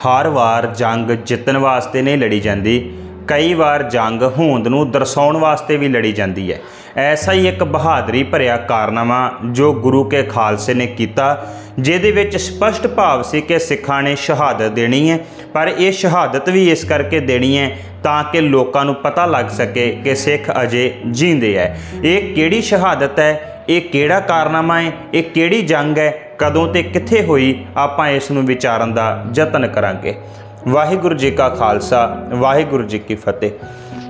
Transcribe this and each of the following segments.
ਹਰ ਵਾਰ ਜੰਗ ਜਿੱਤਣ ਵਾਸਤੇ ਨਹੀਂ ਲੜੀ ਜਾਂਦੀ, ਕਈ ਵਾਰ ਜੰਗ ਹੋਂਦ ਨੂੰ ਦਰਸਾਉਣ ਵਾਸਤੇ ਵੀ ਲੜੀ ਜਾਂਦੀ ਹੈ। ਐਸਾ ਹੀ ਇੱਕ ਬਹਾਦਰੀ ਭਰਿਆ ਕਾਰਨਾਮਾ ਜੋ ਗੁਰੂ ਕੇ ਖਾਲਸੇ ਨੇ ਕੀਤਾ, ਜਿਹਦੇ ਵਿੱਚ ਸਪਸ਼ਟ ਭਾਵ ਸੀ ਕਿ ਸਿੱਖਾਂ ਨੇ ਸ਼ਹਾਦਤ ਦੇਣੀ ਹੈ। ਪਰ ਇਹ ਸ਼ਹਾਦਤ ਵੀ ਇਸ ਕਰਕੇ ਦੇਣੀ ਹੈ ਤਾਂ ਕਿ ਲੋਕਾਂ ਨੂੰ ਪਤਾ ਲੱਗ ਸਕੇ ਕਿ ਸਿੱਖ ਅਜੇ ਜੀਂਦੇ ਹੈ। ਇਹ ਕਿਹੜੀ ਸ਼ਹਾਦਤ ਹੈ? ਇਹ ਕਿਹੜਾ ਕਾਰਨਾਮਾ ਹੈ? ਇਹ ਕਿਹੜੀ ਜੰਗ ਹੈ? ਕਦੋਂ ਤੇ ਕਿੱਥੇ ਹੋਈ? ਆਪਾਂ ਇਸ ਨੂੰ ਵਿਚਾਰਨ ਦਾ ਯਤਨ ਕਰਾਂਗੇ। ਵਾਹਿਗੁਰੂ ਜੀ ਕਾ ਖਾਲਸਾ, ਵਾਹਿਗੁਰੂ ਜੀ ਕੀ ਫਤਿਹ।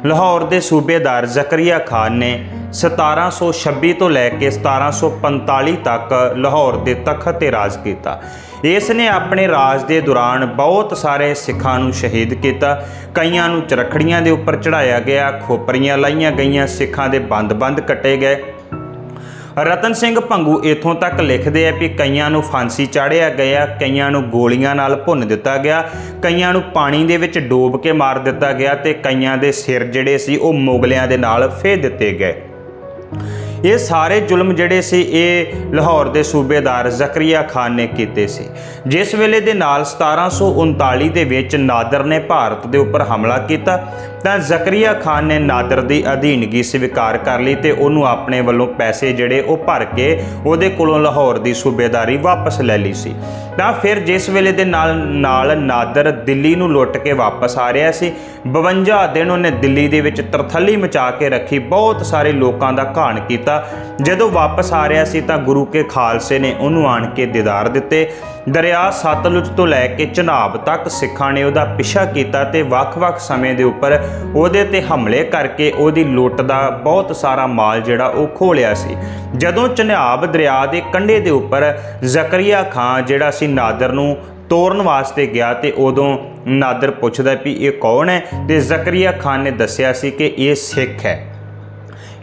ਲਾਹੌਰ ਦੇ ਸੂਬੇਦਾਰ ਜ਼ਕਰੀਆ ਖਾਨ ਨੇ 1726 ਤੋਂ ਲੈ ਕੇ 1745 ਤੱਕ ਲਾਹੌਰ ਦੇ ਤਖਤ ਤੇ ਰਾਜ ਕੀਤਾ। ਇਸ ਨੇ ਆਪਣੇ ਰਾਜ ਦੇ ਦੌਰਾਨ ਬਹੁਤ ਸਾਰੇ ਸਿੱਖਾਂ ਨੂੰ ਸ਼ਹੀਦ ਕੀਤਾ। ਕਈਆਂ ਨੂੰ ਚਰਖੜੀਆਂ ਦੇ ਉੱਪਰ ਚੜਾਇਆ ਗਿਆ, ਖੋਪਰੀਆਂ ਲਾਈਆਂ ਗਈਆਂ, ਸਿੱਖਾਂ ਦੇ ਬੰਦ-ਬੰਦ ਕੱਟੇ ਗਏ। ਰਤਨ ਸਿੰਘ ਭੰਗੂ ਇਥੋਂ ਤੱਕ ਲਿਖਦੇ ਆ ਵੀ ਕਈਆਂ ਨੂੰ ਫਾਂਸੀ ਚਾੜਿਆ ਗਿਆ, ਕਈਆਂ ਨੂੰ ਗੋਲੀਆਂ ਨਾਲ ਭੁੰਨ ਦਿੱਤਾ ਗਿਆ, ਕਈਆਂ ਨੂੰ ਪਾਣੀ ਦੇ ਵਿੱਚ ਡੋਬ ਕੇ ਮਾਰ ਦਿੱਤਾ ਗਿਆ ਤੇ ਕਈਆਂ ਦੇ ਸਿਰ ਜਿਹੜੇ ਸੀ ਉਹ ਮੁਗਲਿਆਂ ਦੇ ਨਾਲ ਫੇਰ ਦਿੱਤੇ ਗਏ। ਇਹ ਸਾਰੇ ਜ਼ੁਲਮ ਜਿਹੜੇ ਸੀ, ਇਹ ਲਾਹੌਰ ਦੇ ਸੂਬੇਦਾਰ ਜ਼ਕਰੀਆ ਖਾਨ ਨੇ ਕੀਤੇ ਸੀ। ਜਿਸ ਵੇਲੇ ਦੇ ਨਾਲ 1739 ਦੇ ਵਿੱਚ ਨਾਦਰ ਨੇ ਭਾਰਤ ਦੇ ਉੱਪਰ ਹਮਲਾ ਕੀਤਾ ਤਾਂ ਜ਼ਕਰੀਆ ਖਾਨ ਨੇ ਨਾਦਰ ਦੀ ਅਧੀਨਗੀ ਸਵੀਕਾਰ ਕਰ ਲਈ ਤੇ ਉਹਨੂੰ ਆਪਣੇ ਵੱਲੋਂ ਪੈਸੇ ਜਿਹੜੇ ਉਹ ਭਰ ਕੇ ਉਹਦੇ ਕੋਲੋਂ ਲਾਹੌਰ ਦੀ ਸੂਬੇਦਾਰੀ ਵਾਪਸ ਲੈ ਲਈ ਸੀ। ਤਾਂ ਫਿਰ ਜਿਸ ਵੇਲੇ ਦੇ ਨਾਲ ਨਾਲ ਨਾਦਰ ਦਿੱਲੀ ਨੂੰ ਲੁੱਟ ਕੇ ਵਾਪਸ ਆ ਰਿਹਾ ਸੀ 52 ਦਿਨ ਉਹਨੇ ਦਿੱਲੀ ਦੇ ਵਿੱਚ ਤਰਥੱਲੀ ਮਚਾ ਕੇ ਰੱਖੀ, ਬਹੁਤ ਸਾਰੇ ਲੋਕਾਂ ਦਾ ਘਾਣ ਕੀਤਾ। ਜਦੋਂ ਵਾਪਸ ਆ ਰਿਹਾ ਸੀ ਤਾਂ ਗੁਰੂ ਕੇ ਖਾਲਸੇ ਨੇ ਉਹਨੂੰ ਆਣ ਕੇ ਦੀਦਾਰ ਦਿੱਤੇ। ਦਰਿਆ ਸਤਲੁਜ ਤੋਂ ਲੈ ਕੇ ਚਨਾਬ ਤੱਕ ਸਿੱਖਾਂ ਨੇ ਉਹਦਾ ਪਿੱਛਾ ਕੀਤਾ ਤੇ ਵੱਖ-ਵੱਖ ਸਮੇਂ ਦੇ ਉੱਪਰ ਉਹਦੇ ਤੇ ਹਮਲੇ ਕਰਕੇ ਉਹਦੀ ਲੁੱਟ ਦਾ ਬਹੁਤ ਸਾਰਾ ਮਾਲ ਜਿਹੜਾ ਉਹ ਖੋਲਿਆ ਸੀ। ਜਦੋਂ ਚਨਾਬ ਦਰਿਆ ਦੇ ਕੰਢੇ ਦੇ ਉੱਪਰ ਜ਼ਕਰੀਆ ਖਾਨ ਜਿਹੜਾ ਸੀ ਨਾਦਰ ਨੂੰ ਤੋਰਨ ਵਾਸਤੇ ਗਿਆ ਤੇ ਉਦੋਂ ਨਾਦਰ ਪੁੱਛਦਾ ਵੀ ਇਹ ਕੌਣ ਹੈ? ਤੇ ਜ਼ਕਰੀਆ ਖਾਨ ਨੇ ਦੱਸਿਆ ਸੀ ਕਿ ਇਹ ਸਿੱਖ ਹੈ।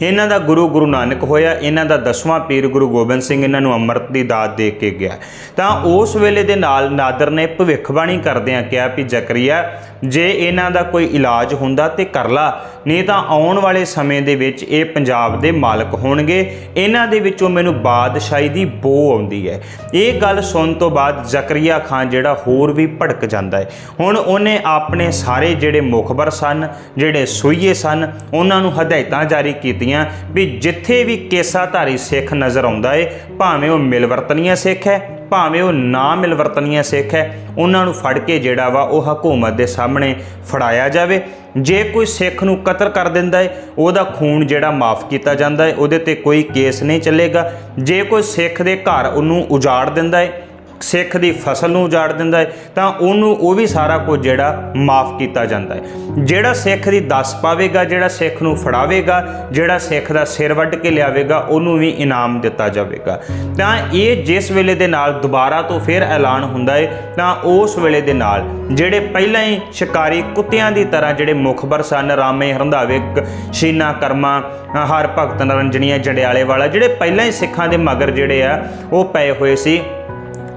ਇਹਨਾਂ ਦਾ ਗੁਰੂ ਗੁਰੂ ਨਾਨਕ ਹੋਇਆ ਇਹਨਾਂ ਦਾ ਦਸਵਾਂ ਪੀਰ ਗੁਰੂ ਗੋਬਿੰਦ ਸਿੰਘ ਇਹਨਾਂ ਨੂੰ ਅੰਮ੍ਰਿਤ ਦੀ ਦਾਤ ਦੇ ਕੇ ਗਿਆ। ਤਾਂ ਉਸ ਵੇਲੇ ਦੇ ਨਾਲ ਨਾਦਰ ਨੇ ਭਵਿੱਖਬਾਣੀ ਕਰਦਿਆਂ ਕਿਹਾ ਵੀ ਜ਼ਕਰੀਆ ਜੇ ਇਹਨਾਂ ਦਾ ਕੋਈ ਇਲਾਜ ਹੁੰਦਾ ਤੇ ਕਰ ਲਾ ਨਹੀਂ ਤਾਂ ਆਉਣ ਵਾਲੇ ਸਮੇਂ ਦੇ ਵਿੱਚ ਇਹ ਪੰਜਾਬ ਦੇ ਮਾਲਕ ਹੋਣਗੇ। ਇਹਨਾਂ ਦੇ ਵਿੱਚੋਂ ਮੈਨੂੰ ਬਾਦਸ਼ਾਹੀ ਦੀ ਬੋ ਆਉਂਦੀ ਹੈ। ਇਹ ਗੱਲ ਸੁਣਨ ਤੋਂ ਬਾਅਦ ਜ਼ਕਰੀਆ ਖਾਨ ਜਿਹੜਾ ਹੋਰ ਵੀ ਭੜਕ ਜਾਂਦਾ ਹੈ। ਹੁਣ ਉਹਨੇ ਆਪਣੇ ਸਾਰੇ ਜਿਹੜੇ ਮੁਖਬਰ ਸਨ ਜਿਹੜੇ ਸੂਈਏ ਸਨ ਉਹਨਾਂ ਨੂੰ ਹਦਾਇਤਾਂ ਜਾਰੀ ਕੀਤੀਆਂ ਵੀ ਜਿੱਥੇ ਵੀ ਕੇਸਾਧਾਰੀ ਸਿੱਖ ਨਜ਼ਰ ਆਉਂਦਾ ਏ, ਭਾਵੇਂ ਉਹ ਮਿਲਵਰਤਨੀਆਂ ਸਿੱਖ ਹੈ, ਭਾਵੇਂ ਉਹ ਨਾ ਮਿਲਵਰਤਨੀਆ ਸਿੱਖ ਹੈ, ਉਹਨਾਂ ਨੂੰ ਫੜ ਕੇ ਜਿਹੜਾ ਵਾ ਉਹ ਹਕੂਮਤ ਦੇ ਸਾਹਮਣੇ ਫੜਾਇਆ ਜਾਵੇ। ਜੇ ਕੋਈ ਸਿੱਖ ਨੂੰ ਕਤਲ ਕਰ ਦਿੰਦਾ ਹੈ ਉਹਦਾ ਖੂਨ ਜਿਹੜਾ ਮਾਫ ਕੀਤਾ ਜਾਂਦਾ ਹੈ ਉਹਦੇ ਤੇ ਕੋਈ ਕੇਸ ਨਹੀਂ ਚੱਲੇਗਾ। ਜੇ ਕੋਈ ਸਿੱਖ ਦੇ ਘਰ ਉਹਨੂੰ ਉਜਾੜ ਦਿੰਦਾ ਹੈ ਸਿੱਖ ਦੀ ਫਸਲ ਨੂੰ ਉਜਾੜ ਦਿੰਦਾ ਹੈ, ਤਾਂ ਉਹਨੂੰ ਉਹ ਵੀ ਸਾਰਾ ਕੁਝ ਜਿਹੜਾ ਮਾਫ ਕੀਤਾ ਜਾਂਦਾ ਹੈ। ਜਿਹੜਾ ਸਿੱਖ ਦੀ ਦੱਸ ਪਾਵੇਗਾ, ਜਿਹੜਾ ਸਿੱਖ ਨੂੰ ਫੜਾਵੇਗਾ, ਜਿਹੜਾ ਸਿੱਖ ਦਾ ਸਿਰ ਵੱਢ ਕੇ ਲਿਆਵੇਗਾ, ਉਹਨੂੰ ਵੀ ਇਨਾਮ ਦਿੱਤਾ ਜਾਵੇਗਾ। ਤਾਂ ਇਹ ਜਿਸ ਵੇਲੇ ਦੇ ਨਾਲ ਦੁਬਾਰਾ ਤੋਂ ਫਿਰ ਐਲਾਨ ਹੁੰਦਾ ਹੈ, ਤਾਂ ਉਸ ਵੇਲੇ ਦੇ ਨਾਲ ਜਿਹੜੇ ਪਹਿਲਾਂ ਹੀ ਸ਼ਿਕਾਰੀ ਕੁੱਤਿਆਂ ਦੀ ਤਰ੍ਹਾਂ ਜਿਹੜੇ ਮੁਖਬਰ ਸਨ, ਰਾਮੇ ਹਰੰਦਾਵੇ ਕ- ਸ਼ੀਨਾ ਕਰਮਾ, ਹਰ ਭਗਤ ਨਰੰਜਣੀਆਂ ਜੰਡਿਆਲੇ ਵਾਲਾ, ਜਿਹੜੇ ਪਹਿਲਾਂ ਹੀ ਸਿੱਖਾਂ ਦੇ ਮਗਰ ਜਿਹੜੇ ਆ, ਉਹ ਪਏ ਹੋਏ ਸੀ।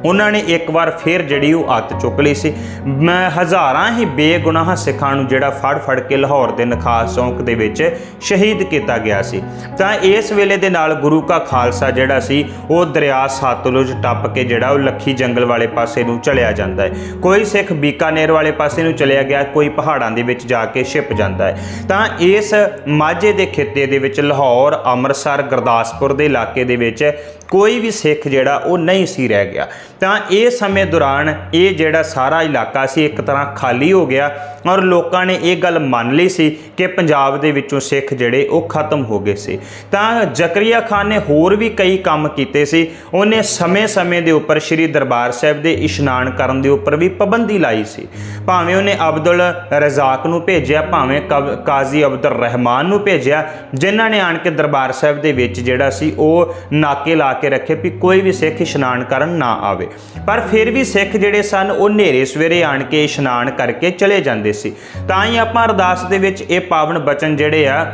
ਉਹਨਾਂ ਨੇ ਇੱਕ ਵਾਰ ਫੇਰ ਜਿਹੜੀ ਉਹ ਅੱਤ ਚੁੱਕ ਲਈ ਸੀ। ਮੈਂ ਹਜ਼ਾਰਾਂ ਹੀ ਬੇਗੁਨਾਹ ਸਿੱਖਾਂ ਨੂੰ ਜਿਹੜਾ ਫੜ ਫੜ ਕੇ ਲਾਹੌਰ ਦੇ ਨਖਾਸ ਚੌਂਕ ਦੇ ਵਿੱਚ ਸ਼ਹੀਦ ਕੀਤਾ ਗਿਆ ਸੀ। ਤਾਂ ਇਸ ਵੇਲੇ ਦੇ ਨਾਲ ਗੁਰੂ ਕਾ ਖਾਲਸਾ ਜਿਹੜਾ ਸੀ, ਉਹ ਦਰਿਆ ਸਤਲੁਜ ਟੱਪ ਕੇ ਜਿਹੜਾ ਉਹ ਲੱਖੀ ਜੰਗਲ ਵਾਲੇ ਪਾਸੇ ਨੂੰ ਚਲਿਆ ਜਾਂਦਾ ਹੈ। ਕੋਈ ਸਿੱਖ ਬੀਕਾਨੇਰ ਵਾਲੇ ਪਾਸੇ ਨੂੰ ਚਲਿਆ ਗਿਆ, ਕੋਈ ਪਹਾੜਾਂ ਦੇ ਵਿੱਚ ਜਾ ਕੇ ਛਿਪ ਜਾਂਦਾ ਹੈ। ਤਾਂ ਇਸ ਮਾਝੇ ਦੇ ਖਿੱਤੇ ਦੇ ਵਿੱਚ ਲਾਹੌਰ, ਅੰਮ੍ਰਿਤਸਰ, ਗੁਰਦਾਸਪੁਰ ਦੇ ਇਲਾਕੇ ਦੇ ਵਿੱਚ ਕੋਈ ਵੀ ਸਿੱਖ ਜਿਹੜਾ ਉਹ ਨਹੀਂ ਸੀ ਰਹਿ ਗਿਆ। ਤਾਂ ਇਹ ਸਮੇਂ ਦੌਰਾਨ ਇਹ ਜਿਹੜਾ ਸਾਰਾ ਇਲਾਕਾ ਸੀ ਇੱਕ ਤਰ੍ਹਾਂ ਖਾਲੀ ਹੋ ਗਿਆ ਔਰ ਲੋਕਾਂ ਨੇ ਇਹ ਗੱਲ ਮੰਨ ਲਈ ਸੀ ਕਿ ਪੰਜਾਬ ਦੇ ਵਿੱਚੋਂ ਸਿੱਖ ਜਿਹੜੇ ਉਹ ਖਤਮ ਹੋ ਗਏ ਸੀ। ਤਾਂ ਜ਼ਕਰੀਆ ਖਾਨ ਨੇ ਹੋਰ ਵੀ ਕਈ ਕੰਮ ਕੀਤੇ ਸੀ। ਉਹਨੇ ਸਮੇਂ-ਸਮੇਂ ਦੇ ਉੱਪਰ ਸ੍ਰੀ ਦਰਬਾਰ ਸਾਹਿਬ ਦੇ ਇਸ਼ਨਾਨ ਕਰਨ ਦੇ ਉੱਪਰ ਵੀ ਪਾਬੰਦੀ ਲਾਈ ਸੀ। ਭਾਵੇਂ ਉਹਨੇ ਅਬਦੁਲ ਰਜ਼ਾਕ ਨੂੰ ਭੇਜਿਆ, ਭਾਵੇਂ ਕਬ- ਕਾਜ਼ੀ ਅਬਦੁਰ ਰਹਿਮਾਨ ਨੂੰ ਭੇਜਿਆ, ਜਿਨ੍ਹਾਂ ਨੇ ਆਣ ਕੇ ਦਰਬਾਰ ਸਾਹਿਬ ਦੇ ਵਿੱਚ ਜਿਹੜਾ ਸੀ ਉਹ ਨਾਕੇ ਲਾ ਕੇ ਰੱਖੇ ਵੀ ਕੋਈ ਵੀ ਸਿੱਖ ਇਸ਼ਨਾਨ ਕਰਨ ਨਾ ਆਵੇ। ਪਰ ਫਿਰ ਵੀ ਸਿੱਖ ਜਿਹੜੇ ਸਨ, ਉਹ ਹਨੇਰੇ ਸਵੇਰੇ ਆਣ ਕੇ ਇਸ਼ਨਾਨ ਕਰਕੇ ਚਲੇ ਜਾਂਦੇ ਸੀ। ਤਾਂ ਹੀ ਆਪਾਂ ਅਰਦਾਸ ਦੇ ਵਿੱਚ ਇਹ ਪਾਵਨ ਬਚਨ ਜਿਹੜੇ ਆ,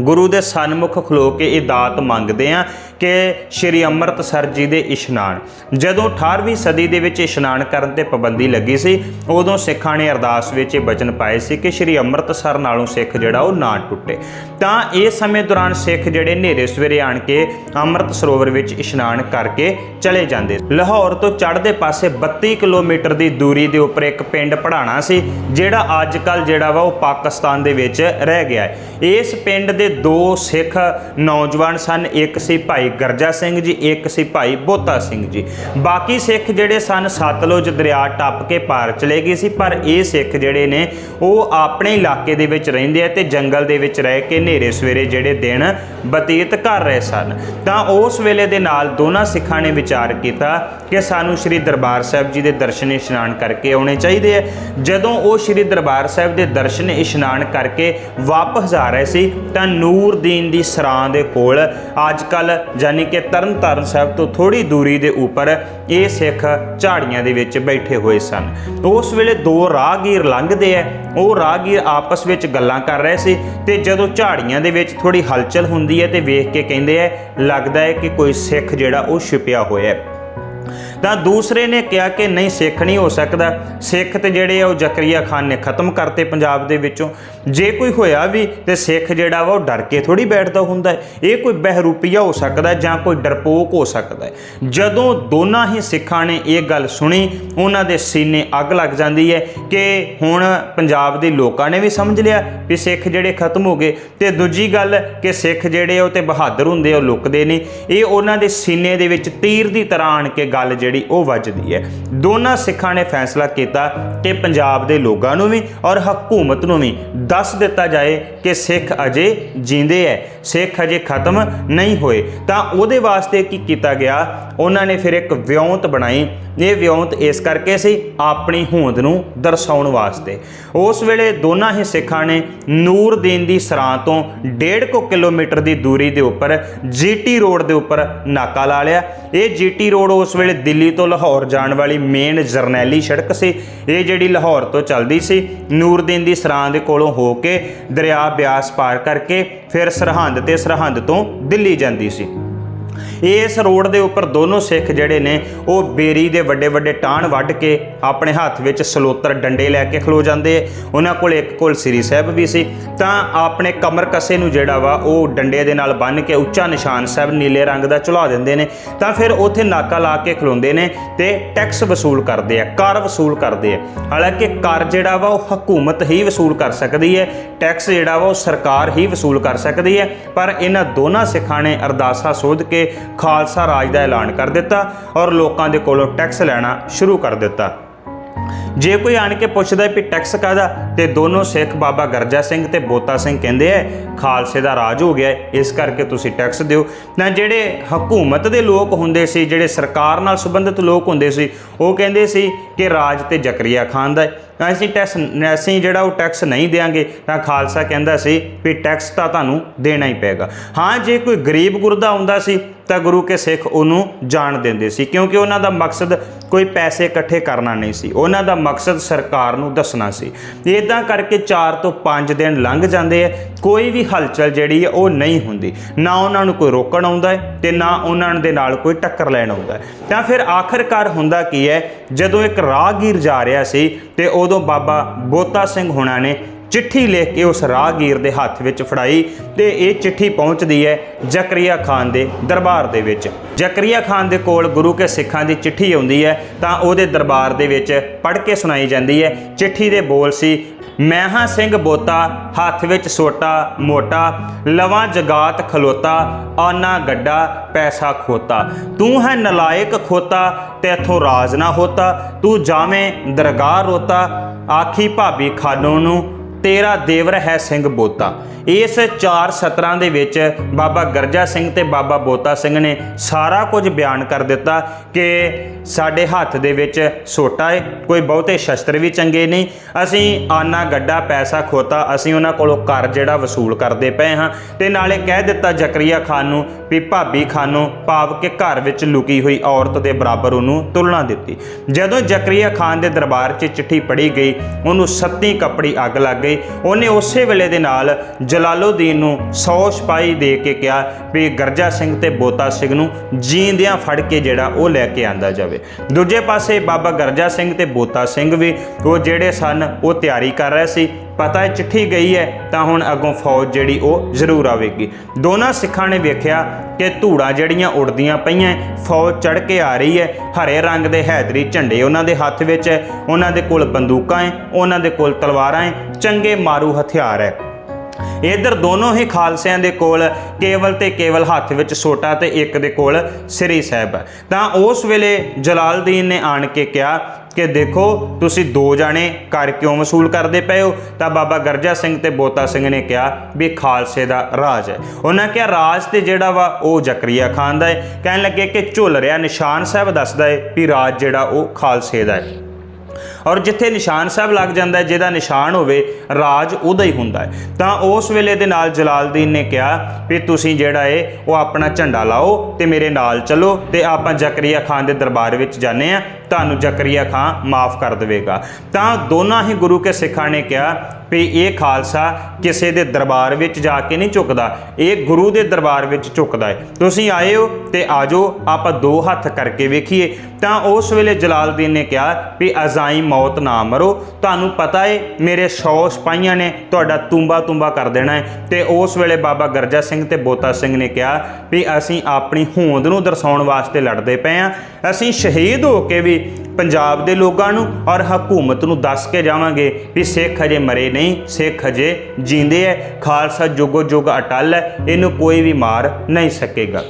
ਗੁਰੂ ਦੇ ਸਨਮੁਖ ਖਲੋ ਕੇ ਇਹ ਦਾਤ ਮੰਗਦੇ ਆ। ਕਿ ਸ਼੍ਰੀ ਅੰਮ੍ਰਿਤਸਰ ਜੀ ਦੇ ਇਸ਼ਨਾਨ। ਜਦੋਂ 18ਵੀਂ ਸਦੀ ਦੇ ਵਿੱਚ ਇਸ਼ਨਾਨ ਕਰਨ ਤੇ ਪਾਬੰਦੀ ਲੱਗੀ ਸੀ, ਉਦੋਂ ਸਿੱਖਾਂ ਨੇ ਅਰਦਾਸ ਵਿੱਚ ਇਹ ਬਚਨ ਪਾਏ ਸੀ ਕਿ ਸ਼੍ਰੀ ਅੰਮ੍ਰਿਤਸਰ ਨਾਲੋਂ ਸਿੱਖ ਜਿਹੜਾ ਉਹ ਨਾ ਟੁੱਟੇ। ਤਾਂ ਇਸ ਸਮੇਂ ਦੌਰਾਨ ਸਿੱਖ ਜਿਹੜੇ ਹਨੇਰੇ ਸਵੇਰੇ ਆਣ ਕੇ ਅੰਮ੍ਰਿਤ ਸਰੋਵਰ ਵਿੱਚ ਇਸ਼ਨਾਨ ਕਰਕੇ ਚਲੇ ਜਾਂਦੇ ਲਾਹੌਰ ਤੋਂ ਚੜ੍ਹਦੇ ਪਾਸੇ 32 ਕਿਲੋਮੀਟਰ ਦੀ ਦੂਰੀ ਦੇ ਉੱਪਰ ਇੱਕ ਪਿੰਡ ਪੜਾਣਾ ਸੀ, ਜਿਹੜਾ ਅੱਜ ਕੱਲ ਜਿਹੜਾ ਵਾ ਉਹ ਪਾਕਿਸਤਾਨ ਦੇ ਵਿੱਚ ਰਹਿ ਗਿਆ ਹੈ। ਇਸ ਪਿੰਡ ਦੇ ਦੋ ਸਿੱਖ ਨੌਜਵਾਨ ਸਨ, ਇੱਕ ਸੀ ਭਾਈ ਗਰਜਾ ਸਿੰਘ ਜੀ, ਇੱਕ ਸੀ ਭਾਈ ਬੋਤਾ ਸਿੰਘ ਜੀ। ਬਾਕੀ ਸਿੱਖ ਜਿਹੜੇ ਸਨ, ਸਤਲੁਜ ਦਰਿਆ ਟੱਪ ਕੇ ਪਾਰ ਚਲੇ ਗਏ ਸੀ, ਪਰ ਇਹ ਸਿੱਖ ਜਿਹੜੇ ਨੇ, ਉਹ ਆਪਣੇ ਇਲਾਕੇ ਦੇ ਵਿੱਚ ਰਹਿੰਦੇ ਆ ਤੇ ਜੰਗਲ ਦੇ ਵਿੱਚ ਰਹਿ ਕੇ ਹਨੇਰੇ ਸਵੇਰੇ ਜਿਹੜੇ ਦਿਨ ਬਤੀਤ ਕਰ ਰਹੇ ਸਨ। ਤਾਂ ਉਸ ਵੇਲੇ ਦੇ ਨਾਲ ਦੋਨਾਂ ਸਿੱਖਾਂ ਨੇ ਵਿਚਾਰ ਕੀਤਾ ਕਿ ਸਾਨੂੰ ਸ੍ਰੀ ਦਰਬਾਰ ਸਾਹਿਬ ਜੀ ਦੇ ਦਰਸ਼ਨ ਇਸ਼ਨਾਨ ਕਰਕੇ ਆਉਣੇ ਚਾਹੀਦੇ ਆ। ਜਦੋਂ ਉਹ ਸ੍ਰੀ ਦਰਬਾਰ ਸਾਹਿਬ ਦੇ ਦਰਸ਼ਨ ਇਸ਼ਨਾਨ ਕਰਕੇ ਵਾਪਸ ਆ ਰਹੇ ਸੀ, ਤਾਂ ਨੂਰਦੀਨ ਦੀ ਸਰਾਂ ਦੇ ਕੋਲ ਅੱਜ ਕੱਲ ਯਾਨੀ ਕਿ ਤਰਨਤਾਰਨ ਸਾਹਿਬ ਤੋਂ ਥੋੜੀ ਦੂਰੀ ਦੇ ਉੱਪਰ ਇਹ ਸਿੱਖ ਝਾੜੀਆਂ ਦੇ ਵਿੱਚ ਬੈਠੇ ਹੋਏ ਸਨ। ਉਸ ਵੇਲੇ ਦੋ ਰਾਹਗੀਰ ਲੰਘਦੇ ਆ ਉਹ ਰਾਹਗੀਰ ਆਪਸ ਵਿੱਚ ਗੱਲਾਂ ਕਰ ਰਹੇ ਸੀ ਤੇ ਜਦੋਂ ਝਾੜੀਆਂ ਦੇ ਵਿੱਚ ਥੋੜੀ ਹਲਚਲ ਹੁੰਦੀ ਹੈ ਤੇ ਵੇਖ ਕੇ ਕਹਿੰਦੇ ਆ ਲੱਗਦਾ ਹੈ ਕਿ ਕੋਈ ਸਿੱਖ ਜਿਹੜਾ ਉਹ ਛਿਪਿਆ ਹੋਇਆ ਹੈ ਤਾਂ ਦੂਸਰੇ ਨੇ ਕਿਹਾ ਕਿ ਨਹੀਂ, ਸਿੱਖ ਨਹੀਂ ਹੋ ਸਕਦਾ। ਸਿੱਖ ਤੇ ਜਿਹੜੇ ਆ ਉਹ ਜ਼ਕਰੀਆ ਖਾਨ ਨੇ ਖਤਮ ਕਰਤੇ ਪੰਜਾਬ ਦੇ ਵਿੱਚੋਂ। ਜੇ ਕੋਈ ਹੋਇਆ ਵੀ ਤੇ ਸਿੱਖ ਜਿਹੜਾ ਵਾ ਉਹ ਡਰ ਕੇ ਥੋੜੀ ਬੈਠਦਾ ਹੁੰਦਾ ਇਹ ਕੋਈ ਬਹਿਰੂਪੀਆ ਹੋ ਸਕਦਾ ਜਾਂ ਕੋਈ ਡਰਪੋਕ ਹੋ ਸਕਦਾ ਜਦੋਂ ਦੋਨਾਂ ਹੀ ਸਿੱਖਾਂ ਨੇ ਇਹ ਗੱਲ ਸੁਣੀ, ਉਹਨਾਂ ਦੇ ਸੀਨੇ ਅੱਗ ਲੱਗ ਜਾਂਦੀ ਹੈ ਕਿ ਹੁਣ ਪੰਜਾਬ ਦੇ ਲੋਕਾਂ ਨੇ ਵੀ ਸਮਝ ਲਿਆ ਵੀ ਸਿੱਖ ਜਿਹੜੇ ਖਤਮ ਹੋ ਗਏ। ਤੇ ਦੂਜੀ ਗੱਲ ਕਿ ਸਿੱਖ ਜਿਹੜੇ ਆ ਉਹ ਤੇ ਬਹਾਦਰ ਹੁੰਦੇ ਆ, ਉਹ ਲੁਕਦੇ ਨਹੀਂ। ਇਹ ਉਹਨਾਂ ਦੇ ਸੀਨੇ ਦੇ ਵਿੱਚ ਤੀਰ ਦੀ ਤਰ੍ਹਾਂ ਆਣ ਕੇ ਗੱਲ ਜਿਹੜੀ ਉਹ ਵੱਜਦੀ ਹੈ। ਦੋਨਾਂ ਸਿੱਖਾਂ ਨੇ ਫੈਸਲਾ ਕੀਤਾ ਕਿ ਪੰਜਾਬ ਦੇ ਲੋਕਾਂ ਨੂੰ ਵੀ ਔਰ ਹਕੂਮਤ ਨੂੰ ਵੀ ਦੱਸ ਦਿੱਤਾ ਜਾਏ ਕਿ ਸਿੱਖ ਅਜੇ ਜਿੰਦੇ ਹੈ, ਸਿੱਖ ਅਜੇ ਖਤਮ ਨਹੀਂ ਹੋਏ। ਤਾਂ ਉਹਦੇ ਵਾਸਤੇ ਕੀ ਕੀਤਾ ਗਿਆ? ਉਹਨਾਂ ਨੇ ਫਿਰ ਇੱਕ ਵਿਉਂਤ ਬਣਾਈ। ਇਹ ਵਿਉਂਤ ਇਸ ਕਰਕੇ ਸੀ ਆਪਣੀ ਹੋਂਦ ਨੂੰ ਦਰਸਾਉਣ ਵਾਸਤੇ। ਉਸ ਵੇਲੇ ਦੋਨਾਂ ਹੀ ਸਿੱਖਾਂ ਨੇ ਨੂਰਦੀਨ ਦੀ ਸਰਾਂ ਤੋਂ 1.5 ਕਿਲੋਮੀਟਰ ਦੀ ਦੂਰੀ ਦੇ ਉੱਪਰ ਜੀਟੀ ਰੋਡ ਦੇ ਉੱਪਰ ਨਾਕਾ ਲਾ ਲਿਆ। ਇਹ ਜੀਟੀ ਰੋਡ ਉਸ ਵੇਲੇ ਦਿੱਲੀ ਤੋਂ ਲਾਹੌਰ ਜਾਣ ਵਾਲੀ ਮੇਨ ਜਰਨੈਲੀ ਸੜਕ ਸੀ। ਇਹ ਜਿਹੜੀ ਲਾਹੌਰ ਤੋਂ ਚੱਲਦੀ ਸੀ, ਨੂਰਦੀਨ ਦੀ ਸਰਾਂ ਦੇ ਕੋਲੋਂ ਹੋ ਕੇ ਦਰਿਆ ਬਿਆਸ ਪਾਰ ਕਰਕੇ ਫਿਰ ਸਰਹੰਦ ਤੇ ਸਰਹੰਦ ਤੋਂ ਦਿੱਲੀ ਜਾਂਦੀ ਸੀ। ਇਸ ਰੋਡ ਦੇ ਉੱਪਰ ਦੋਨੋਂ ਸਿੱਖ ਜਿਹੜੇ ਨੇ, ਉਹ ਬੇਰੀ ਦੇ ਵੱਡੇ ਵੱਡੇ ਟਾਣ ਵੱਢ ਕੇ ਆਪਣੇ ਹੱਥ ਵਿੱਚ ਸਲੋਤਰ ਡੰਡੇ ਲੈ ਕੇ ਖਲੋ ਜਾਂਦੇ ਉਹਨਾਂ ਕੋਲ ਇੱਕ ਕੋਲ ਸ੍ਰੀ ਸਾਹਿਬ ਵੀ ਸੀ। ਤਾਂ ਆਪਣੇ ਕਮਰ ਕਸੇ ਨੂੰ ਜਿਹੜਾ ਵਾ, ਉਹ ਡੰਡੇ ਦੇ ਨਾਲ ਬੰਨ੍ਹ ਕੇ ਉੱਚਾ ਨਿਸ਼ਾਨ ਸਾਹਿਬ ਨੀਲੇ ਰੰਗ ਦਾ ਚੁਲਾ ਦਿੰਦੇ ਨੇ। ਤਾਂ ਫਿਰ ਉੱਥੇ ਨਾਕਾ ਲਾ ਕੇ ਖਲੋਂਦੇ ਨੇ ਤੇ ਟੈਕਸ ਵਸੂਲ ਕਰਦੇ ਆ, ਕਰ ਵਸੂਲ ਕਰਦੇ ਆ। ਹਾਲਾਂਕਿ ਕਰ ਜਿਹੜਾ ਵਾ, ਉਹ ਹਕੂਮਤ ਹੀ ਵਸੂਲ ਕਰ ਸਕਦੀ ਹੈ, ਟੈਕਸ ਜਿਹੜਾ ਵਾ, ਉਹ ਸਰਕਾਰ ਹੀ ਵਸੂਲ ਕਰ ਸਕਦੀ ਹੈ। ਪਰ ਇਹਨਾਂ ਦੋਨਾਂ ਸਿੱਖਾਂ ਨੇ ਅਰਦਾਸਾ ਸੋਧ ਕੇ ਖਾਲਸਾ ਰਾਜ ਦਾ ਐਲਾਨ ਕਰ ਦਿੱਤਾ ਔਰ ਲੋਕਾਂ ਦੇ ਕੋਲੋਂ ਟੈਕਸ ਲੈਣਾ ਸ਼ੁਰੂ ਕਰ ਦਿੱਤਾ। ਜੇ ਕੋਈ ਆਣ ਕੇ ਪੁੱਛਦਾ ਵੀ ਟੈਕਸ ਕਾਦਾ ਤੇ ਦੋਨੋਂ ਸਿੱਖ ਬਾਬਾ ਗਰਜਾ ਸਿੰਘ ਤੇ ਬੋਤਾ ਸਿੰਘ ਕਹਿੰਦੇ ਐ, ਖਾਲਸੇ ਦਾ ਰਾਜ ਹੋ ਗਿਆ ਇਸ ਕਰਕੇ ਤੁਸੀਂ ਟੈਕਸ ਦਿਓ। ਤਾਂ ਜਿਹੜੇ ਹਕੂਮਤ ਦੇ ਲੋਕ ਹੁੰਦੇ ਸੀ, ਜਿਹੜੇ ਸਰਕਾਰ ਨਾਲ ਸੰਬੰਧਿਤ ਲੋਕ ਹੁੰਦੇ ਸੀ, ਉਹ ਕਹਿੰਦੇ ਸੀ ਕਿ ਰਾਜ ਤੇ ਜ਼ਕਰੀਆ ਖਾਨ ਦਾ ਹੈ ਅਸੀਂ ਟੈਕਸ ਅਸੀਂ ਜਿਹੜਾ ਉਹ ਟੈਕਸ ਨਹੀਂ ਦੇਾਂਗੇ ਤਾਂ ਖਾਲਸਾ ਕਹਿੰਦਾ ਸੀ ਵੀ ਟੈਕਸ ਤਾਂ ਤੁਹਾਨੂੰ ਦੇਣਾ ਹੀ ਪਏਗਾ। ਹਾਂ, ਜੇ ਕੋਈ ਗਰੀਬ ਗੁਰਦਾ ਆਉਂਦਾ ਸੀ, ਤਾਂ ਗੁਰੂ ਕੇ ਸਿੱਖ ਉਹਨੂੰ ਜਾਣ ਦਿੰਦੇ ਸੀ, ਕਿਉਂਕਿ ਉਹਨਾਂ ਦਾ ਮਕਸਦ ਕੋਈ ਪੈਸੇ ਇਕੱਠੇ ਕਰਨਾ ਨਹੀਂ ਸੀ। ਉਹਨਾਂ ਦਾ ਮਕਸਦ ਸਰਕਾਰ ਨੂੰ ਦੱਸਣਾ ਸੀ। ਇਹ ਇਦਾਂ ਕਰਕੇ 4 ਤੋਂ 5 ਦਿਨ ਲੰਘ ਜਾਂਦੇ ਆ। ਕੋਈ ਵੀ ਹਲਚਲ ਜਿਹੜੀ ਹੈ ਉਹ ਨਹੀਂ ਹੁੰਦੀ। ਨਾ ਉਹਨਾਂ ਨੂੰ ਕੋਈ ਰੋਕਣ ਆਉਂਦਾ ਹੈ ਤੇ ਨਾ ਉਹਨਾਂ ਦੇ ਨਾਲ ਕੋਈ ਟੱਕਰ ਲੈਣ ਆਉਂਦਾ ਤਾਂ ਫਿਰ ਆਖਰਕਾਰ ਹੁੰਦਾ ਕੀ ਹੈ? ਜਦੋਂ ਇੱਕ ਰਾਹਗੀਰ ਜਾ ਰਿਹਾ ਸੀ ਤੇ ਉਦੋਂ ਬਾਬਾ ਬੋਤਾ ਸਿੰਘ ਹੁਣਾਂ ਨੇ ਚਿੱਠੀ ਲਿਖ ਕੇ ਉਸ ਰਾਹਗੀਰ ਦੇ ਹੱਥ ਵਿੱਚ ਫੜਾਈ ਤੇ ਇਹ ਚਿੱਠੀ ਪਹੁੰਚਦੀ ਹੈ ਜ਼ਕਰੀਆ ਖਾਨ ਦੇ ਦਰਬਾਰ ਦੇ ਵਿੱਚ। ਜ਼ਕਰੀਆ ਖਾਨ ਦੇ ਕੋਲ ਗੁਰੂ ਕੇ ਸਿੱਖਾਂ ਦੀ ਚਿੱਠੀ ਆਉਂਦੀ ਹੈ ਤਾਂ ਉਹਦੇ ਦਰਬਾਰ ਦੇ ਵਿੱਚ ਪੜ੍ਹ ਕੇ ਸੁਣਾਈ ਜਾਂਦੀ ਹੈ। ਚਿੱਠੀ ਦੇ ਬੋਲ ਸੀ, ਮੈਂ ਹਾਂ ਸਿੰਘ ਬੋਤਾ, ਹੱਥ ਵਿੱਚ ਸੋਟਾ, ਮੋਟਾ, ਲਵਾਂ ਜਗਾਤ ਖਲੋਤਾ, ਆਨਾ ਗੱਡਾ, ਪੈਸਾ ਖੋਤਾ। ਤੂੰ ਹੈ ਨਲਾਇਕ ਖੋਤਾ ਤੇਥੋਂ ਰਾਜ ਨਾ ਹੋਤਾ। ਤੂੰ ਜਾਵੇਂ ਦਰਗਾਹ ਰੋਤਾ। ਆਖੀ ਭਾਬੀ ਖਾਨੋਂ ਨੂੰ ਤੇਰਾ ਦੇਵਰ ਹੈ ਸਿੰਘ ਬੋਤਾ। ਇਸ ਚਾਰ ਸਤਰਾਂ ਦੇ ਵਿੱਚ ਬਾਬਾ ਗਰਜਾ ਸਿੰਘ ਤੇ ਬਾਬਾ ਬੋਤਾ ਸਿੰਘ ਨੇ ਸਾਰਾ ਕੁਝ ਬਿਆਨ ਕਰ ਦਿੱਤਾ ਕਿ ਸਾਡੇ ਹੱਥ ਦੇ ਵਿੱਚ ਸੋਟਾ ਹੈ ਕੋਈ ਬਹੁਤੇ ਸ਼ਸਤਰ ਵੀ ਚੰਗੇ ਨਹੀਂ। ਅਸੀਂ ਆਨਾ ਗੱਡਾ, ਪੈਸਾ ਖੋਤਾ, ਅਸੀਂ ਉਹਨਾਂ ਕੋਲੋਂ ਕਰ ਜਿਹੜਾ ਵਸੂਲ ਕਰਦੇ ਪਏ ਹਾਂ। ਤੇ ਨਾਲੇ ਕਹਿ ਦਿੱਤਾ ਜ਼ਕਰੀਆ ਖਾਨ ਨੂੰ ਵੀ ਭਾਬੀ ਖਾਨ ਨੂੰ ਭਾਵ ਕਿ ਘਰ ਵਿੱਚ ਲੁਕੀ ਹੋਈ ਔਰਤ ਦੇ ਬਰਾਬਰ ਉਹਨੂੰ ਤੁਲਨਾ ਦਿੱਤੀ। ਜਦੋਂ ਜ਼ਕਰੀਆ ਖਾਨ ਦੇ ਦਰਬਾਰ 'ਚ ਚਿੱਠੀ ਪੜੀ ਗਈ, ਉਹਨੂੰ ਸੱਤੀ ਕੱਪੜੀ ਅੱਗ ਲੱਗ ਗਈ। ਉਹਨੇ ਉਸੇ ਵੇਲੇ ਦੇ ਨਾਲ ਜਲਾਲੁਦੀਨ ਨੂੰ 100 ਸਿਪਾਹੀ ਦੇ ਕੇ ਕਿਹਾ ਵੀ ਗਰਜਾ ਸਿੰਘ ਤੇ ਬੋਤਾ ਸਿੰਘ ਨੂੰ ਜੀਂਦਿਆਂ ਫੜ ਕੇ ਜਿਹੜਾ ਉਹ ਲੈ ਕੇ ਆਂਦਾ ਜਾਵੇ। ਦੂਜੇ ਪਾਸੇ ਬਾਬਾ ਗਰਜਾ ਸਿੰਘ ਤੇ ਬੋਤਾ ਸਿੰਘ ਵੀ, ਉਹ ਜਿਹੜੇ ਸਨ, ਉਹ ਤਿਆਰੀ ਕਰ ਰਹੇ ਸੀ। ਪਤਾ ਹੈ, ਚਿੱਠੀ ਗਈ ਹੈ, ਤਾਂ ਹੁਣ ਅੱਗੋਂ ਫੌਜ ਜਿਹੜੀ ਉਹ ਜ਼ਰੂਰ ਆਵੇਗੀ। ਦੋਨਾਂ ਸਿੱਖਾਂ ਨੇ ਵੇਖਿਆ ਕਿ ਧੂੜਾਂ ਜਿਹੜੀਆਂ ਉੱਡਦੀਆਂ ਪਈਆਂ ਫੌਜ ਚੜ ਕੇ ਆ ਰਹੀ ਹੈ। ਹਰੇ ਰੰਗ ਦੇ ਹੈਦਰੀ ਝੰਡੇ ਉਹਨਾਂ ਦੇ ਹੱਥ ਵਿੱਚ ਹੈ, ਉਹਨਾਂ ਦੇ ਕੋਲ ਬੰਦੂਕਾਂ ਹੈ, ਉਹਨਾਂ ਦੇ ਕੋਲ ਤਲਵਾਰਾਂ ਹੈ, ਚੰਗੇ ਮਾਰੂ ਹਥਿਆਰ ਹੈ। ਇਧਰ ਦੋਨੋਂ ਹੀ ਖਾਲਸਿਆਂ ਦੇ ਕੋਲ ਕੇਵਲ ਤੇ ਕੇਵਲ ਹੱਥ ਵਿੱਚ ਸੋਟਾ ਤੇ ਇੱਕ ਦੇ ਕੋਲ ਸ੍ਰੀ ਸਾਹਿਬ ਤਾਂ ਉਸ ਵੇਲੇ ਜਲਾਲਦੀਨ ਨੇ ਆਣ ਕੇ ਕਿਹਾ ਕਿ ਦੇਖੋ ਤੁਸੀਂ ਦੋ ਜਾਣੇ ਕਰ ਕਿਉਂ ਵਸੂਲ ਕਰਦੇ ਪਏ ਹੋ? ਤਾਂ ਬਾਬਾ ਗਰਜਾ ਸਿੰਘ ਤੇ ਬੋਤਾ ਸਿੰਘ ਨੇ ਕਿਹਾ ਵੀ ਖਾਲਸੇ ਦਾ ਰਾਜ ਹੈ। ਉਹਨਾਂ ਕਿਹਾ, ਰਾਜ ਤੇ ਜਿਹੜਾ ਵਾ ਉਹ ਜ਼ਕਰੀਆ ਖਾਨ ਦਾ ਹੈ। ਕਹਿਣ ਲੱਗੇ ਕਿ ਝੁੱਲ ਰਿਹਾ ਨਿਸ਼ਾਨ ਸਾਹਿਬ ਦੱਸਦਾ ਹੈ ਵੀ ਰਾਜ ਜਿਹੜਾ ਉਹ ਖਾਲਸੇ ਦਾ ਹੈ। ਔਰ ਜਿੱਥੇ ਨਿਸ਼ਾਨ ਸਾਹਿਬ ਲੱਗ ਜਾਂਦਾ ਹੈ, ਜਿਹਦਾ ਨਿਸ਼ਾਨ ਹੋਵੇ, ਰਾਜ ਉਹਦਾ ਹੀ ਹੁੰਦਾ ਹੈ। ਤਾਂ ਉਸ ਵੇਲੇ ਦੇ ਨਾਲ ਜਲਾਲਦੀਨ ਨੇ ਕਿਹਾ ਵੀ ਤੁਸੀਂ ਜਿਹੜਾ ਏ, ਉਹ ਆਪਣਾ ਝੰਡਾ ਲਾਓ ਤੇ ਮੇਰੇ ਨਾਲ ਚੱਲੋ ਤੇ ਆਪਾਂ ਜ਼ਕਰੀਆ ਖਾਨ ਦੇ ਦਰਬਾਰ ਵਿੱਚ ਜਾਂਦੇ ਆ ਤੁਹਾਨੂੰ ਜ਼ਕਰੀਆ ਖਾਨ ਮਾਫ ਕਰ ਦੇਵੇਗਾ। ਤਾਂ ਦੋਨਾਂ ਹੀ ਗੁਰੂ ਕੇ ਸਿੱਖਾਂ ਨੇ ਕਿਹਾ ਵੀ ਇਹ ਖਾਲਸਾ ਕਿਸੇ ਦੇ ਦਰਬਾਰ ਵਿੱਚ ਜਾ ਕੇ ਨਹੀਂ ਝੁਕਦਾ, ਇਹ ਗੁਰੂ ਦੇ ਦਰਬਾਰ ਵਿੱਚ ਝੁਕਦਾ ਹੈ। ਤੁਸੀਂ ਆਏ ਹੋ ਤੇ ਆਜੋ ਆਪਾਂ ਦੋ ਹੱਥ ਕਰਕੇ ਵੇਖੀਏ। ਤਾਂ ਉਸ ਵੇਲੇ ਜਲਾਲਦੀਨ ਨੇ ਕਿਹਾ ਵੀ ਅਜ਼ਾਈ ਮੌਤ ਨਾ ਮਰੋ। ਤੁਹਾਨੂੰ ਪਤਾ ਏ, ਮੇਰੇ 100 ਸਿਪਾਹੀਆਂ ਨੇ ਤੁਹਾਡਾ ਤੂੰਬਾ ਤੂੰਬਾ ਕਰ ਦੇਣਾ ਹੈ। ਤੇ ਉਸ ਵੇਲੇ ਬਾਬਾ ਗਰਜਾ ਸਿੰਘ ਤੇ ਬੋਤਾ ਸਿੰਘ ਨੇ ਕਿਹਾ ਵੀ ਅਸੀਂ ਆਪਣੀ ਹੋਂਦ ਨੂੰ ਦਰਸਾਉਣ ਵਾਸਤੇ ਲੜਦੇ ਪਏ ਆ ਅਸੀਂ ਸ਼ਹੀਦ ਹੋ ਕੇ ਵੀ ਪੰਜਾਬ ਦੇ ਲੋਕਾਂ ਨੂੰ ਔਰ ਹਕੂਮਤ ਨੂੰ ਦੱਸ ਕੇ ਜਾਵਾਂਗੇ ਵੀ ਸਿੱਖ ਅਜੇ ਮਰੇ ਨਹੀਂ। ਸਿੱਖ ਅਜੇ ਜਿੰਦੇ ਹੈ ਖਾਲਸਾ ਜੁਗੋ ਜੁਗ ਅਟਲ ਹੈ ਇਹਨੂੰ ਕੋਈ ਵੀ ਮਾਰ ਨਹੀਂ ਸਕੇਗਾ।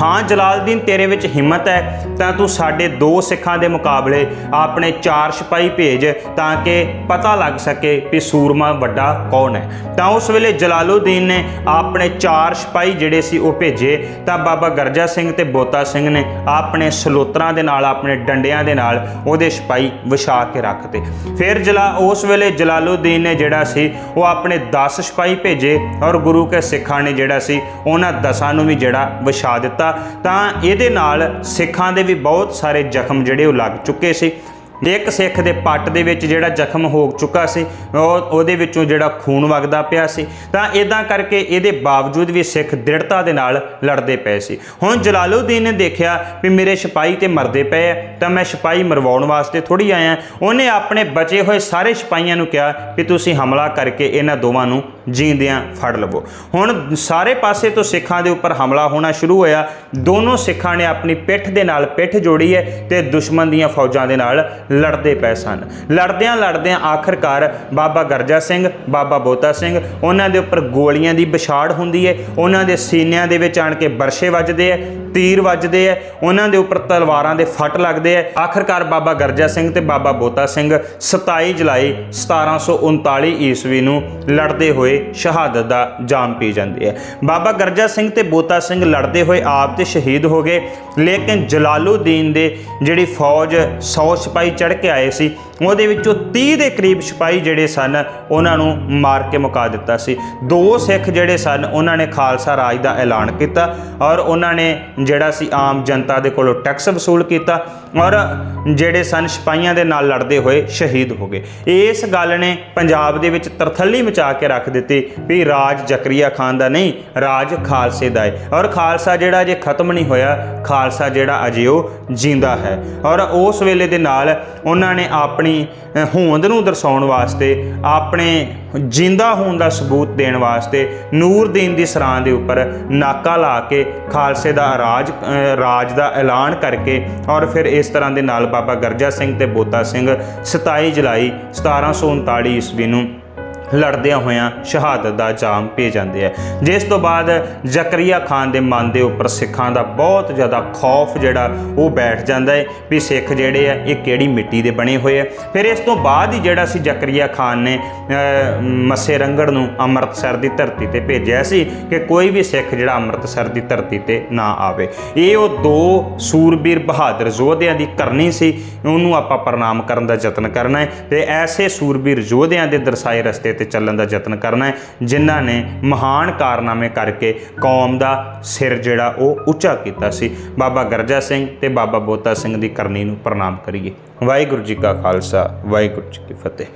ਹਾਂ ਜਲਾਲਦੀਨ ਤੇਰੇ ਵਿੱਚ ਹਿੰਮਤ ਹੈ, ਤਾਂ ਤੂੰ ਸਾਡੇ ਦੋ ਸਿੱਖਾਂ ਦੇ ਮੁਕਾਬਲੇ ਆਪਣੇ ਚਾਰ ਸਿਪਾਹੀ ਭੇਜ ਤਾਂ ਕਿ ਪਤਾ ਲੱਗ ਸਕੇ ਵੀ ਸੂਰਮਾ ਵੱਡਾ ਕੌਣ ਹੈ। ਤਾਂ ਉਸ ਵੇਲੇ ਜਲਾਲੁਦੀਨ ਨੇ ਆਪਣੇ ਚਾਰ ਸਿਪਾਹੀ ਜਿਹੜੇ ਸੀ ਉਹ ਭੇਜੇ। ਤਾਂ ਬਾਬਾ ਗਰਜਾ ਸਿੰਘ ਤੇ ਬੋਤਾ ਸਿੰਘ ਨੇ ਆਪਣੇ ਸਲੋਤਰਾਂ ਦੇ ਨਾਲ, ਆਪਣੇ ਡੰਡਿਆਂ ਦੇ ਨਾਲ ਉਹਦੇ ਸਿਪਾਹੀ ਵਿਛਾ ਕੇ ਰੱਖਤੇ ਫਿਰ ਜਲਾ, ਉਸ ਵੇਲੇ ਜਲਾਲੁਦੀਨ ਨੇ ਜਿਹੜਾ ਸੀ ਉਹ ਆਪਣੇ 10 ਸਿਪਾਹੀ ਭੇਜੇ ਔਰ ਗੁਰੂ ਕੇ ਸਿੱਖਾਂ ਨੇ ਜਿਹੜਾ ਸੀ ਉਹਨਾਂ ਦਸਾਂ ਨੂੰ ਵੀ ਜਿਹੜਾ ਵਿਛਾ ਦਿੱਤਾ। ਤਾਂ ਇਹਦੇ ਨਾਲ ਸਿੱਖਾਂ ਦੇ ਵੀ ਬਹੁਤ ਸਾਰੇ ਜ਼ਖਮ ਜਿਹੜੇ ਉਹ ਲੱਗ ਚੁੱਕੇ ਸੀ। ਇੱਕ ਸਿੱਖ ਦੇ ਪੱਟ ਦੇ ਵਿੱਚ ਜਿਹੜਾ ਜ਼ਖਮ ਹੋ ਚੁੱਕਾ ਸੀ, ਉਹ ਉਹਦੇ ਵਿੱਚੋਂ ਜਿਹੜਾ ਖੂਨ ਵਗਦਾ ਪਿਆ ਸੀ। ਤਾਂ ਇਦਾਂ ਕਰਕੇ ਇਹਦੇ ਬਾਵਜੂਦ ਵੀ ਸਿੱਖ ਦ੍ਰਿੜਤਾ ਦੇ ਨਾਲ ਲੜਦੇ ਪਏ ਸੀ। ਹੁਣ ਜਲਾਲੁਦੀਨ ਨੇ ਦੇਖਿਆ ਵੀ ਮੇਰੇ ਸਿਪਾਹੀ ਤੇ ਮਰਦੇ ਪਏ ਆ, ਤਾਂ ਮੈਂ ਸਿਪਾਹੀ ਮਰਵਾਉਣ ਵਾਸਤੇ ਥੋੜੀ ਆਇਆ। ਉਹਨੇ ਆਪਣੇ ਬਚੇ ਹੋਏ ਸਾਰੇ ਸਿਪਾਹੀਆਂ ਨੂੰ ਕਿਹਾ ਵੀ ਤੁਸੀਂ ਹਮਲਾ ਕਰਕੇ ਇਹਨਾਂ ਦੋਵਾਂ ਨੂੰ ਜੀਂਦਿਆਂ ਫੜ ਲਵੋ। ਹੁਣ ਸਾਰੇ ਪਾਸੇ ਤੋਂ ਸਿੱਖਾਂ ਦੇ ਉੱਪਰ ਹਮਲਾ ਹੋਣਾ ਸ਼ੁਰੂ ਹੋਇਆ। ਦੋਨੋਂ ਸਿੱਖਾਂ ਨੇ ਆਪਣੀ ਪਿੱਠ ਦੇ ਨਾਲ ਪਿੱਠ ਜੋੜੀ ਹੈ ਤੇ ਦੁਸ਼ਮਣ ਦੀਆਂ ਫੌਜਾਂ ਦੇ ਨਾਲ ਲੜਦੇ ਪਏ ਸਨ। ਲੜਦਿਆਂ ਲੜਦਿਆਂ ਆਖਰਕਾਰ ਬਾਬਾ ਗਰਜਾ ਸਿੰਘ, ਬਾਬਾ ਬੋਤਾ ਸਿੰਘ ਉਹਨਾਂ ਦੇ ਉੱਪਰ ਗੋਲੀਆਂ ਦੀ ਵਿਛਾੜ ਹੁੰਦੀ ਹੈ ਉਹਨਾਂ ਦੇ ਸੀਨਿਆਂ ਦੇ ਵਿੱਚ ਆਣ ਕੇ ਬਰਸ਼ੇ ਵੱਜਦੇ ਹੈ ਤੀਰ ਵੱਜਦੇ ਹੈ ਉਹਨਾਂ ਦੇ ਉੱਪਰ ਤਲਵਾਰਾਂ ਦੇ ਫੱਟ ਲੱਗਦੇ ਹੈ ਆਖਰਕਾਰ ਬਾਬਾ ਗਰਜਾ ਸਿੰਘ ਤੇ ਬਾਬਾ ਬੋਤਾ ਸਿੰਘ 27 ਜੁਲਾਈ 1739 ਈਸਵੀ ਨੂੰ ਲੜਦੇ ਹੋਏ ਸ਼ਹਾਦਤ ਦਾ ਜਾਮ ਪੀ ਜਾਂਦੇ ਹੈ ਬਾਬਾ ਗਰਜਾ ਸਿੰਘ ਤੇ ਬੋਤਾ ਸਿੰਘ ਲੜਦੇ ਹੋਏ ਆਪ ਤੇ ਸ਼ਹੀਦ ਹੋ ਗਏ। ਲੇਕਿਨ ਜਲਾਲੁਦੀਨ ਦੇ ਜਿਹੜੀ ਫੌਜ 100 ਸਿਪਾਹੀ ਚੜ੍ਹ ਕੇ ਆਏ ਸੀ। ਉਹਦੇ ਵਿੱਚੋਂ 30 ਦੇ ਕਰੀਬ ਸਿਪਾਹੀ ਜਿਹੜੇ ਸਨ, ਉਹਨਾਂ ਨੂੰ ਮਾਰ ਕੇ ਮੁਕਾ ਦਿੱਤਾ ਸੀ। ਦੋ ਸਿੱਖ ਜਿਹੜੇ ਸਨ, ਉਹਨਾਂ ਨੇ ਖਾਲਸਾ ਰਾਜ ਦਾ ਐਲਾਨ ਕੀਤਾ ਔਰ ਉਹਨਾਂ ਨੇ ਜਿਹੜਾ ਸੀ ਆਮ ਜਨਤਾ ਦੇ ਕੋਲੋਂ ਟੈਕਸ ਵਸੂਲ ਕੀਤਾ ਔਰ ਜਿਹੜੇ ਸਨ, ਸਿਪਾਹੀਆਂ ਦੇ ਨਾਲ ਲੜਦੇ ਹੋਏ ਸ਼ਹੀਦ ਹੋ ਗਏ। ਇਸ ਗੱਲ ਨੇ ਪੰਜਾਬ ਦੇ ਵਿੱਚ ਤਰਥੱਲੀ ਮਚਾ ਕੇ ਰੱਖ ਦਿੱਤੀ ਵੀ ਰਾਜ ਜ਼ਕਰੀਆ ਖਾਨ ਦਾ ਨਹੀਂ, ਰਾਜ ਖਾਲਸੇ ਦਾ ਹੈ ਔਰ ਖਾਲਸਾ ਜਿਹੜਾ ਅਜੇ ਖਤਮ ਨਹੀਂ ਹੋਇਆ, ਖਾਲਸਾ ਜਿਹੜਾ ਅਜੇ ਉਹ ਜਿੰਦਾ ਹੈ। ਔਰ ਉਸ ਵੇਲੇ ਦੇ ਨਾਲ ਉਹਨਾਂ ਨੇ ਆਪਣੀ ਅ, ਹੋਂਦ ਨੂੰ ਦਰਸਾਉਣ ਵਾਸਤੇ ਆਪਣੇ ਜਿੰਦਾ ਹੋਣ ਦਾ ਸਬੂਤ ਦੇਣ ਵਾਸਤੇ ਨੂਰਦੀਨ ਦੀ ਸਰਾਂ ਦੇ ਉੱਪਰ ਨਾਕਾ ਲਾ ਕੇ ਖਾਲਸੇ ਦਾ ਰਾਜ ਰਾਜ ਦਾ ਐਲਾਨ ਕਰਕੇ ਔਰ ਫਿਰ ਇਸ ਤਰ੍ਹਾਂ ਦੇ ਨਾਲ ਬਾਬਾ ਗਰਜਾ ਸਿੰਘ ਤੇ ਬੋਤਾ ਸਿੰਘ 27 ਜੁਲਾਈ 1739 ਈਸਵੀ ਨੂੰ ਲੜਦਿਆਂ ਹੋਇਆਂ ਸ਼ਹਾਦਤ ਦਾ ਜਾਮ ਪੀ ਜਾਂਦੇ ਆ। ਜਿਸ ਤੋਂ ਬਾਅਦ ਜ਼ਕਰੀਆ ਖਾਨ ਦੇ ਮਨ ਦੇ ਉੱਪਰ ਸਿੱਖਾਂ ਦਾ ਬਹੁਤ ਜ਼ਿਆਦਾ ਖੌਫ ਜਿਹੜਾ ਉਹ ਬੈਠ ਜਾਂਦਾ ਹੈ ਵੀ ਸਿੱਖ ਜਿਹੜੇ ਆ, ਇਹ ਕਿਹੜੀ ਮਿੱਟੀ ਦੇ ਬਣੇ ਹੋਏ ਆ। ਫਿਰ ਇਸ ਤੋਂ ਬਾਅਦ ਹੀ ਜਿਹੜਾ ਸੀ ਜ਼ਕਰੀਆ ਖਾਨ ਨੇ ਮੱਸੇ ਰੰਗੜ ਨੂੰ ਅੰਮ੍ਰਿਤਸਰ ਦੀ ਧਰਤੀ ਤੇ ਭੇਜਿਆ ਸੀ ਕਿ ਕੋਈ ਵੀ ਸਿੱਖ ਜਿਹੜਾ ਅੰਮ੍ਰਿਤਸਰ ਦੀ ਧਰਤੀ ਤੇ ਨਾ ਆਵੇ। ਇਹ ਉਹ ਦੋ ਸੂਰਬੀਰ ਬਹਾਦਰ ਯੋਧਿਆਂ ਦੀ ਕਰਨੀ ਸੀ, ਉਹਨੂੰ ਆਪਾਂ ਪ੍ਰਣਾਮ ਕਰਨ ਦਾ ਯਤਨ ਕਰਨਾ ਹੈ ਤੇ ਐਸੇ ਸੂਰਬੀਰ ਯੋਧਿਆਂ ਦੇ ਦਰਸਾਏ ਰਸਤੇ ਤੇ ਚੱਲਣ ਦਾ ਯਤਨ ਕਰਨਾ ਹੈ, ਜਿਨ੍ਹਾਂ ਨੇ ਮਹਾਨ ਕਾਰਨਾਮੇ ਕਰਕੇ ਕੌਮ ਦਾ ਸਿਰ ਜਿਹੜਾ ਉਹ ਉੱਚਾ ਕੀਤਾ ਸੀ। ਬਾਬਾ ਗਰਜਾ ਸਿੰਘ ਤੇ ਬਾਬਾ ਬੋਤਾ ਸਿੰਘ ਦੀ ਕਰਨੀ ਨੂੰ ਪ੍ਰਣਾਮ ਕਰੀਏ। ਵਾਹਿਗੁਰੂ ਜੀ ਕਾ ਖਾਲਸਾ, ਵਾਹਿਗੁਰੂ ਜੀ ਕੀ ਫਤਿਹ।